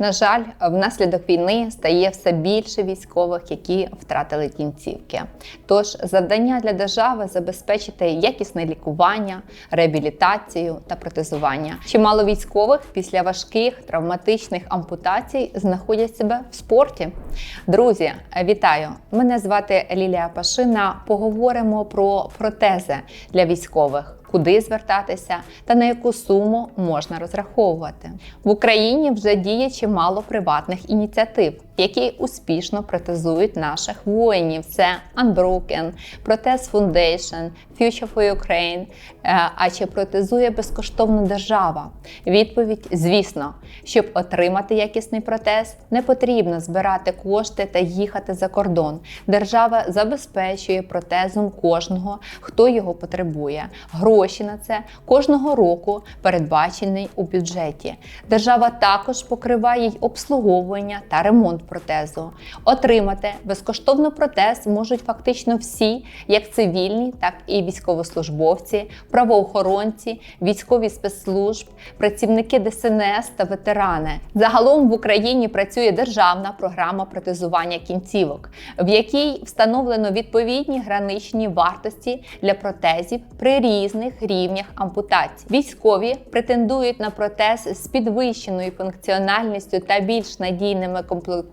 На жаль, внаслідок війни стає все більше військових, які втратили кінцівки. Тож завдання для держави забезпечити якісне лікування, реабілітацію та протезування. Чимало військових після важких травматичних ампутацій знаходять себе в спорті. Друзі, вітаю! Мене звати Лілія Пашина. Поговоримо про протези для військових. Куди звертатися та на яку суму можна розраховувати. В Україні вже діє чимало приватних ініціатив, які успішно протезують наших воїнів. Це Unbroken, Протез Foundation, Future for Ukraine. Е, А чи протезує безкоштовно держава? Відповідь: звісно, щоб отримати якісний протез, не потрібно збирати кошти та їхати за кордон. Держава забезпечує протезом кожного, хто його потребує. Гроші на це кожного року передбачений у бюджеті. Держава також покриває й обслуговування та ремонт протезу. Отримати безкоштовно протез можуть фактично всі, як цивільні, так і військовослужбовці, правоохоронці, військові спецслужб, працівники ДСНС та ветерани. Загалом в Україні працює державна програма протезування кінцівок, в якій встановлено відповідні граничні вартості для протезів при різних рівнях ампутації. Військові претендують на протез з підвищеною функціональністю та більш надійними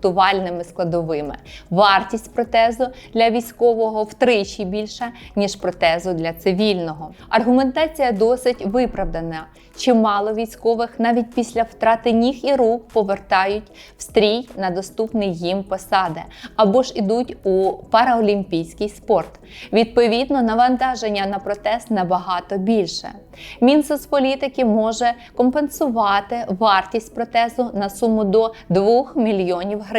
комплектувальними складовими. Вартість протезу для військового втричі більша, ніж протезу для цивільного. Аргументація досить виправдана. Чимало військових навіть після втрати ніг і рук повертають в стрій на доступний їм посади або ж ідуть у параолімпійський спорт. Відповідно, навантаження на протез набагато більше. Мінсоцполітики може компенсувати вартість протезу на суму до 2 мільйонів гривень.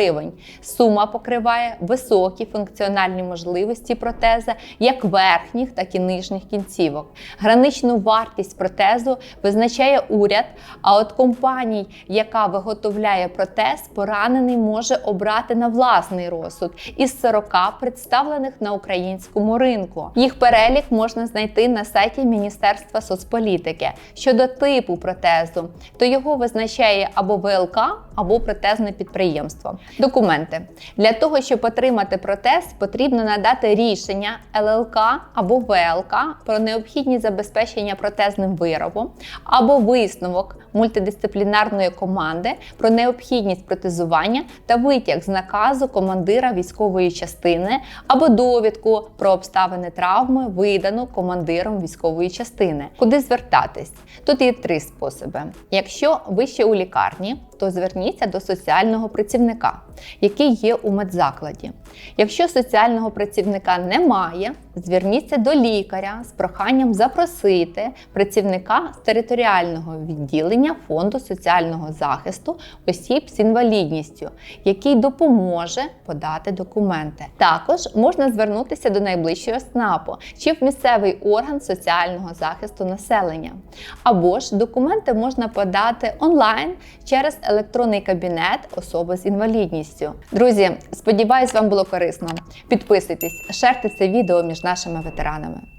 Сума покриває високі функціональні можливості протеза як верхніх, так і нижніх кінцівок. Граничну вартість протезу визначає уряд. А от компаній, яка виготовляє протез, поранений може обрати на власний розсуд із 40 представлених на українському ринку. Їх перелік можна знайти на сайті Міністерства соцполітики. Щодо типу протезу, то його визначає або ВЛК, або протезне підприємство. Документи для того, щоб отримати протез, потрібно надати рішення ЛЛК або ВЛК про необхідність забезпечення протезним виробом, або висновок мультидисциплінарної команди про необхідність протезування та витяг з наказу командира військової частини або довідку про обставини травми, видану командиром військової частини. Куди звертатись? Тут є три способи. Якщо ви ще у лікарні, то зверніться до соціального працівника, який є у медзакладі. Якщо соціального працівника немає, зверніться до лікаря з проханням запросити працівника з територіального відділення фонду соціального захисту осіб з інвалідністю, який допоможе подати документи. Також можна звернутися до найближчого СНАПу чи в місцевий орган соціального захисту населення. Або ж документи можна подати онлайн через електронний кабінет особи з інвалідністю. Друзі, сподіваюсь, вам було корисно. Підписуйтесь, шерте це відео між нашими ветеранами.